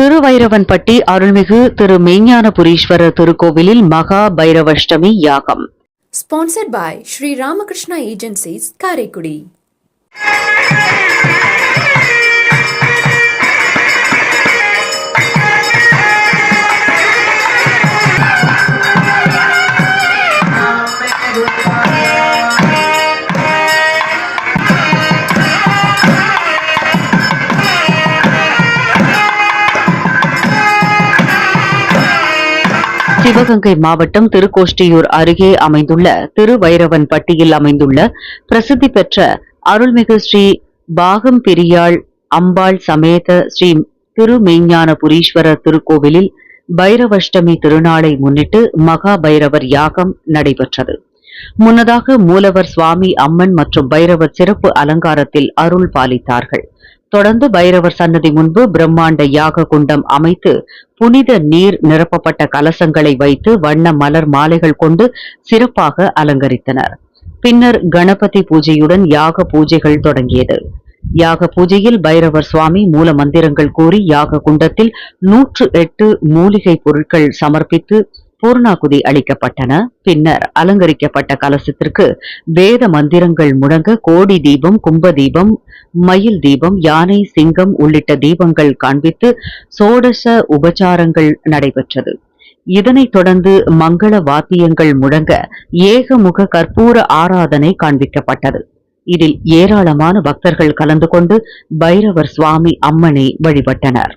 திருவைரவன்பட்டி அருள்மிகு திரு மெய்ஞானபுரீஸ்வரர் திருக்கோவிலில் மகா பைரவஷ்டமி யாகம் Sponsored by Sri Ramakrishna Karaikudi Karekudi. Sivaganga மாவட்டம் திருக்கோஷ்டியூர் அருகே அமைந்துள்ள திருவைரவன்பட்டியில் அமைந்துள்ள பிரசித்தி பெற்ற அருள்மிகு ஸ்ரீ பாகம் பெரியாள் அம்பாள் சமேத ஸ்ரீ திருமெய்ஞானபுரீஸ்வரர் திருக்கோவிலில் பைரவஷ்டமி திருநாளை முன்னிட்டு மகா பைரவர் யாகம் நடைபெற்றது. முன்னதாக மூலவர் சுவாமி அம்மன் மற்றும் பைரவர் சிறப்பு அலங்காரத்தில் அருள் பாலித்தார்கள். தொடர்ந்து பைரவர் சன்னதி முன்பு பிரம்மாண்ட யாக குண்டம் அமைத்து புனித நீர் நிரப்பப்பட்ட கலசங்களை வைத்து வண்ண மலர் மாலைகள் கொண்டு சிறப்பாக அலங்கரித்தனர். பின்னர் கணபதி பூஜையுடன் யாக பூஜைகள் தொடங்கியது. யாக பூஜையில் பைரவர் சுவாமி மூல மந்திரங்கள் கூறி யாக குண்டத்தில் நூற்று எட்டு மூலிகை பொருட்கள் சமர்ப்பித்து பூர்ணாகுதி அளிக்கப்பட்டன. பின்னர் அலங்கரிக்கப்பட்ட கலசத்திற்கு வேத மந்திரங்கள் முழங்க கோடி தீபம் கும்ப தீபம் மயில் தீபம் யானை சிங்கம் உள்ளிட்ட தீபங்கள் காண்பித்து சோடச உபச்சாரங்கள் நடைபெற்றது. இதனைத் தொடர்ந்து மங்கள வாத்தியங்கள் முழங்க ஏகமுக கற்பூர ஆராதனை காண்பிக்கப்பட்டது. இதில் ஏராளமான பக்தர்கள் கலந்து கொண்டு பைரவர் சுவாமி அம்மனை வழிபட்டனர்.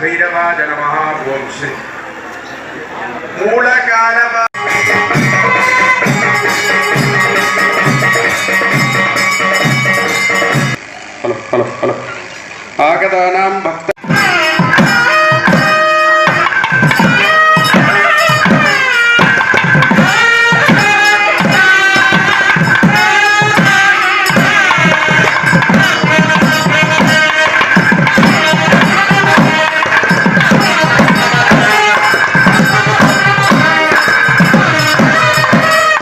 பைரவாஜ நம ஓம் ஸ்ரீ மூலகாலமா ஹலோ ஹலோ ஹலோ ஆகதானாம் பக்த